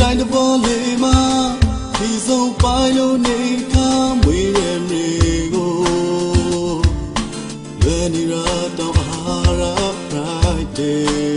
တိုင်းတပေါ်လေးမှာဒီဆုံးပိုင်းလို့နေခါမွေရဲ့နေကိုလွယ်နေရတော့အာရာ Friday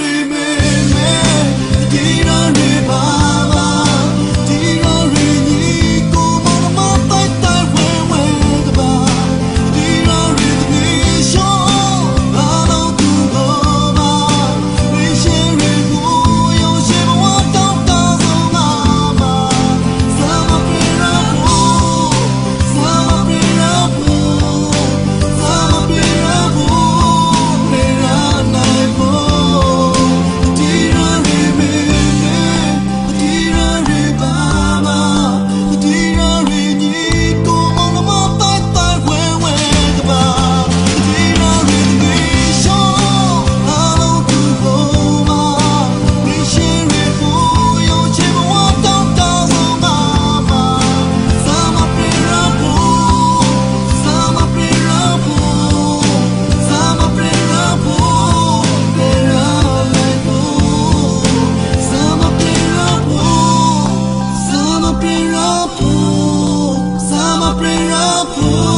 dreaming. bring up.